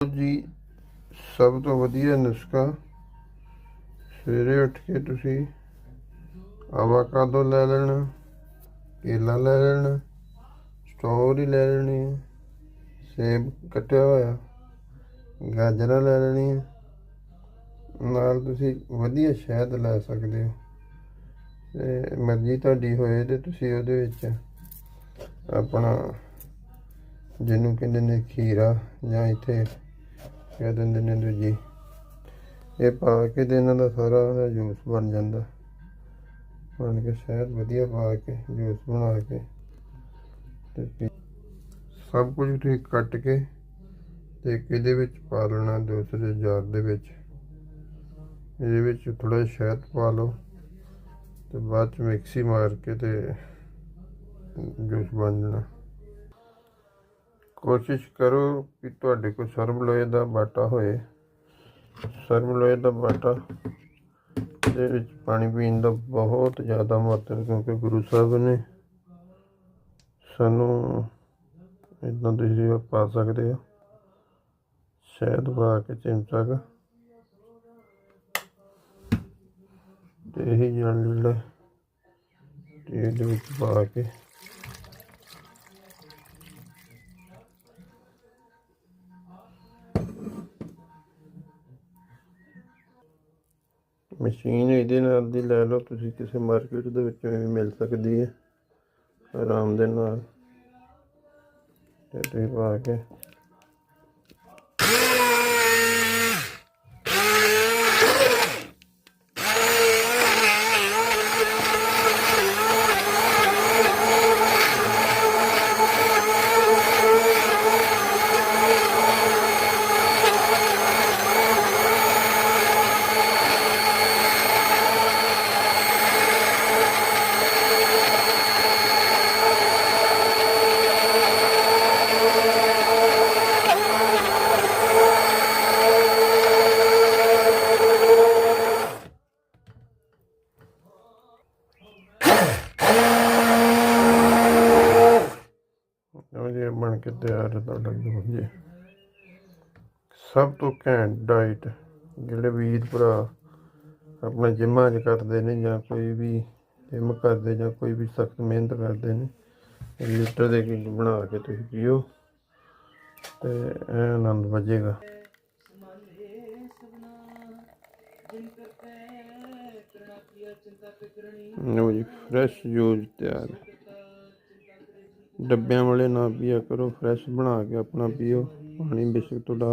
ਜੀ, ਸਭ ਤੋਂ ਵਧੀਆ ਨੁਸਖਾ ਸਵੇਰੇ ਉੱਠ ਕੇ ਤੁਸੀਂ ਆਵਾਕਾਡੋ ਲੈ ਲੈਣਾ? ਕੇਲਾ ਲੈ ਲੈਣਾ ਸਟ੍ਰਾਬੇਰੀ ਲੈ ਲੈਣੀ ਹੈ, ਸੇਬ ਕੱਟਿਆ ਹੋਇਆ, ਗਾਜਰਾਂ ਲੈ ਲੈਣੀ ਹੈ ਨਾਲ ਤੁਸੀਂ ਵਧੀਆ ਸ਼ਹਿਦ ਲੈ ਸਕਦੇ ਹੋ। ਤੇ ਮਰਜ਼ੀ ਤੁਹਾਡੀ ਹੋਏ ਤੇ ਤੁਸੀਂ ਉਹਦੇ ਵਿੱਚ ਆਪਣਾ ਜਿਹਨੂੰ ਕਹਿੰਦੇ ਨੇ ਖੀਰਾ ਜਾਂ ਇੱਥੇ ਕਹਿ ਦਿੰਦੇ ਨੇ ਦੂਜੀ। ਇਹ ਪਾ ਕੇ ਤੇ ਇਹਨਾਂ ਦਾ ਸਾਰਾ ਦਾ ਜੂਸ ਬਣ ਜਾਂਦਾ। ਬਣ ਕੇ ਸ਼ਹਿਦ ਵਧੀਆ ਪਾ ਕੇ, ਜੂਸ ਬਣਾ ਕੇ ਤੇ ਸਭ ਕੁਝ ਤੁਸੀਂ ਕੱਟ ਕੇ ਤੇ ਇੱਕ ਇਹਦੇ ਵਿੱਚ ਪਾ ਲੈਣਾ, ਦੂਸਰੇ ਜਾਰ ਦੇ ਵਿੱਚ। ਇਹਦੇ ਵਿੱਚ ਥੋੜਾ ਸ਼ਹਿਦ ਪਾ ਲਓ ਤੇ ਬਾਅਦ ਚ ਮਿਕਸੀ ਮਾਰ ਕੇ ਤੇ ਜੂਸ ਬਣ ਜਾਣਾ। ਕੋਸ਼ਿਸ਼ ਕਰੋ ਕਿ ਤੁਹਾਡੇ ਕੋਲ ਸਰਬ ਲੋਹੇ ਦਾ ਬਾਟਾ ਹੋਏ। ਸਰਬ ਲੋਹੇ ਦਾ ਬਾਟਾ ਦੇ ਵਿੱਚ ਪਾਣੀ ਪੀਣ ਦਾ ਬਹੁਤ ਜ਼ਿਆਦਾ ਮਹੱਤਵ ਕਿਉਂਕਿ ਗੁਰੂ ਸਾਹਿਬ ਨੇ ਸਾਨੂੰ ਇਦਾਂ ਤੁਸੀਂ ਪਾ ਸਕਦੇ ਹੋ ਸ਼ਹਿਦ ਪਾ ਕੇ ਚਮਚਾ ਕੁ। ਤੇ ਇਹ ਜਲ ਜਿਹੜਾ ਇਹਦੇ ਵਿੱਚ ਪਾ ਕੇ ਮਸ਼ੀਨ ਇਹਦੇ ਨਾਲ ਦੀ ਲੈ ਲਓ, ਤੁਸੀਂ ਕਿਸੇ ਮਾਰਕੀਟ ਦੇ ਵਿੱਚੋਂ ਵੀ ਮਿਲ ਸਕਦੀ ਹੈ। ਆਰਾਮ ਦੇ ਨਾਲ। ਤੇ ਤੁਸੀਂ ਪਾ ਕੇ ਲਓ ਜੀ ਬਣ ਕੇ ਤਿਆਰ ਹੈ ਤੁਹਾਡਾ ਜੂਸ ਜੀ? ਸਭ ਤੋਂ ਘੈਂਟ ਡਾਈਟ ਜਿਹੜੇ ਵੀਰ ਭਰਾ ਆਪਣਾ ਜਿੰਮਾਂ 'ਚ ਕਰਦੇ ਨੇ ਜਾਂ ਕੋਈ ਵੀ ਜਿੰਮ ਕਰਦੇ ਜਾਂ ਕੋਈ ਵੀ ਸਖਤ ਮਿਹਨਤ ਕਰਦੇ ਨੇ ਇਹ ਲੀਟਰ ਦੇ ਕੇ ਬਣਾ ਕੇ ਤੁਸੀਂ ਪੀਓ ਤੇ ਇਹ ਆਨੰਦ ਵੱਜੇਗਾ। ਲਓ ਜੀ ਫਰੈਸ਼ ਜੂਸ ਤਿਆਰ। ਹੈ ਡੱਬਿਆਂ ਵਾਲੇ ਨਾ ਪੀਆ ਕਰੋ ਫਰੈਸ਼ ਬਣਾ ਕੇ ਆਪਣਾ ਪੀਓ ਪਾਣੀ ਬੇਸ਼ੱਕ ਤੁਹਾਡਾ